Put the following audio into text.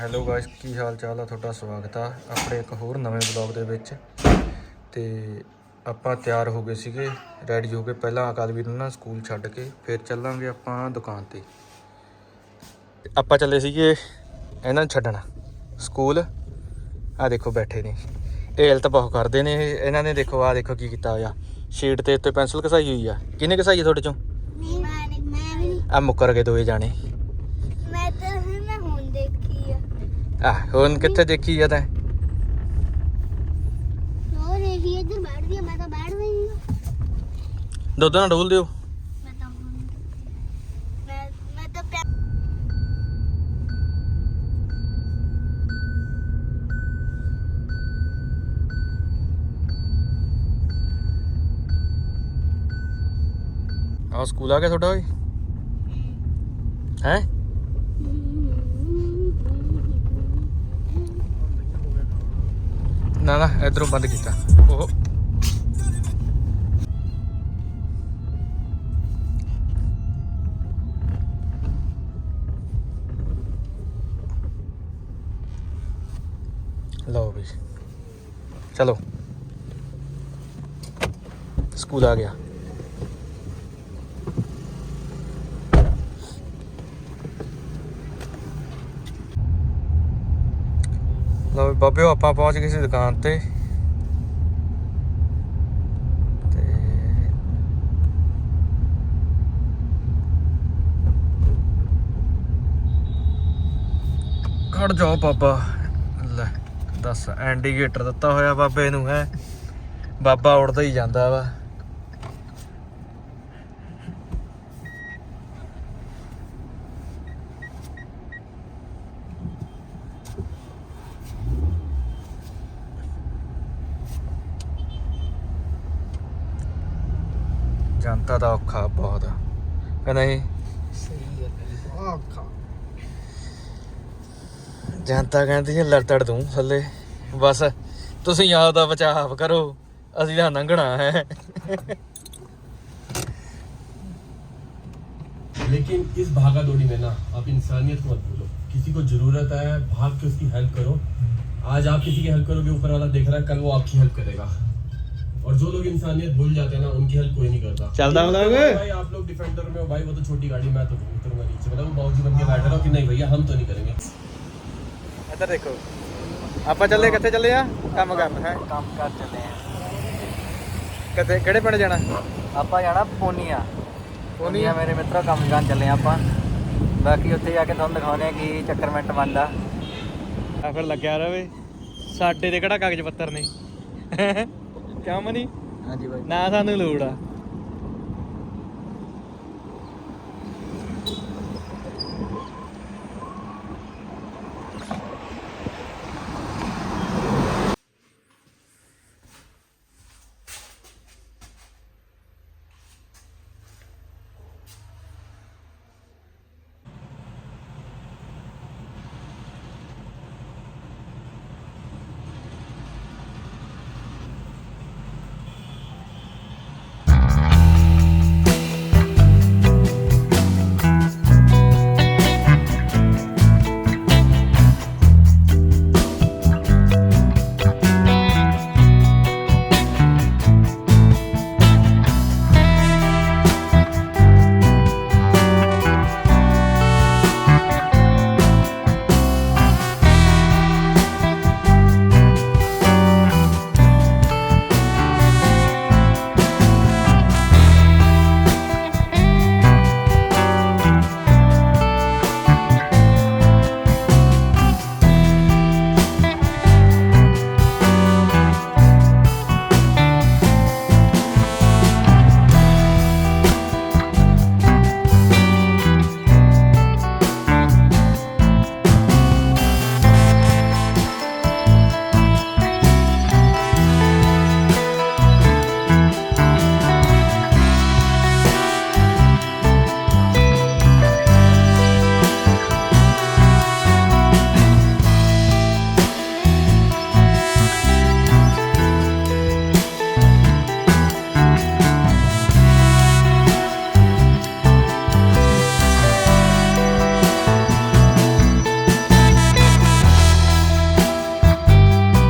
Hello guys ਕੀ ਹਾਲ ਚਾਲ ਆ? ਤੁਹਾਡਾ ਸਵਾਗਤ ਆ ਆਪਣੇ ਇੱਕ ਹੋਰ ਨਵੇਂ ਵਲੌਗ ਦੇ ਵਿੱਚ। ਤੇ ਆਪਾਂ ਤਿਆਰ ਹੋ ਗਏ ਸੀਗੇ ਰੈਡੀ ਹੋ ਕੇ ਪਹਿਲਾਂ ਅਕਾਦਮੀ ਨੂੰ ਨਾ ਸਕੂਲ ਛੱਡ ਕੇ ਫਿਰ ਚੱਲਾਂਗੇ ਆਪਾਂ ਦੁਕਾਨ ਤੇ। ਆਪਾਂ ਚੱਲੇ ਸੀਗੇ ਇਹਨਾਂ ਨੂੰ ਛੱਡਣ। ਸਕੂਲ। ਆ ਦੇਖੋ ਬੈਠੇ ਨੇ। ਇਹ ਹਲ ਤਾਂ ਬਹੁਤ ਕਰਦੇ ਨੇ ਇਹ- ਇਹਨਾਂ ਨੇ ਦੇਖੋ ਆ ਦੇਖੋ ਕੀ ਕੀਤਾ ਹੋਇਆ। ਸ਼ੀਟ ਤੇ ਉੱਤੇ ਪੈਨਸਲ ਘਸਾਈ ਹੋਈ ਆ। ਕਿਹਨੇ ਘਸਾਈ ਤੁਹਾਡੇ ਚੋਂ? ਨਹੀਂ ਮੈਂ ਨਹੀਂ ਮੈਂ ਵੀ ਨਹੀਂ ਆ ਮੁੱਕਰ ਗਏ ਦੋਏ ਜਾਣੇ ਮੈਂ ਤਾਂ ਨਾ ਹੁਣ ਦੇਖੀ ਆ ਆ ਹੁਣ ਕਿੱਥੇ ਦੇਖੀ ਆ ਤੈਂ? ਹੋਰ ਇਹ ਇੱਧਰ ਬੈਠਦੀ ਆ ਮੈਂ ਤਾਂ ਬੈਠ ਵੀ ਨਹੀਂ ਆ। ਦੁੱਧ ਨਾ ਡੋਲ ਦਿਓ। ਮੈਂ ਤਾਂ ਮੈਂ ਮੈਂ ਤਾਂ ਪਿਆ- ਆ ਸਕੂਲ ਆ ਗਿਆ ਤੁਹਾਡਾ ਓਏ? ਹੈ। ਨਾ ਨਾ ਇਧਰੋਂ ਬੰਦ ਕੀਤਾ। ਉਹ ਲਓ ਵੀ। ਚਲੋ। ਸਕੂਲ ਆ ਗਿਆ। ਲਓ ਬਾਬਿਓ, ਆਪਾਂ ਪਹੁੰਚ ਗਏ ਸੀ ਦੁਕਾਨ ਤੇ। ਤੇ ਖੜ ਜਾਓ ਬਾਬਾ। ਲੈ, ਦੱਸ ਇੰਡੀਕੇਟਰ ਦਿੱਤਾ ਹੋਇਆ ਬਾਬੇ ਨੂੰ, ਹੈ। ਬਾਬਾ ਉੜਦਾ ਹੀ ਜਾਂਦਾ ਵਾ। ਜਨਤਾ ਦਾ ਔਖਾ ਬਹੁਤ ਆ ਕਿ ਨਹੀਂ ਜਨਤਾ ਕਹਿੰਦੀ ਹੈ ਲੜਤੜ ਦੂੰ ਥੱਲੇ ਬਸ ਤੁਸੀਂ ਯਾਦ ਦਾ ਬਚਾਅ ਕਰੋ ਅਸੀਂ ਤਾਂ ਲੰਘਣਾ ਹੈ लेकिन इस भागा दौड़ी में ना आप इंसानियत को मत भूलो किसी को जरूरत है भाग के उसकी हेल्प करो आज आप किसी की हेल्प करोगे ऊपर वाला देख रहा है कल वो आपकी हेल्प करेगा और जो लोग इंसानियत भूल जाते हैं ना उनकी हेल्प कोई नहीं करता चलता ये मतलब मतलब है? भाई आप लोग डिफेंडर में हो भाई वो तो छोटी गाड़ी मैं तो उतरूंगा नीचे मतलब वो बाबूजी बन के बैठे रहो कि नहीं भैया हम तो नहीं करेंगे ਇੱਧਰ ਦੇਖੋ ਆਪਾਂ ਚੱਲੇ ਕਿੱਥੇ ਚੱਲੇ ਆ ਕੰਮ ਕਰਨ ਹੈ ਕੰਮ ਕਰ ਚੱਲੇ ਆ ਕਿੱਥੇ ਕਿਹੜੇ ਪਿੰਡ ਜਾਣਾ ਆਪਾਂ ਜਾਣਾ ਪੋਨੀਆ ਪੋਨੀਆ ਮੇਰੇ ਮਿੱਤਰੋ ਕੰਮ ਕਰਨ ਚੱਲੇ ਆ ਆਪਾਂ ਬਾਕੀ ਉੱਥੇ ਜਾ ਕੇ ਤੁਹਾਨੂੰ ਦਿਖਾਉਣੇ ਆ ਕੀ ਚੱਕਰਮੈਂਟ ਬਣਦਾ ਆ ਫਿਰ ਲੱਗਿਆ ਰਵੇ ਸਾਡੇ ਤੇ ਕਿਹੜਾ ਕਾਗਜ਼ ਪੱਤਰ ਨੇ ക്യാമനി നാസാന്ന് കൂടാ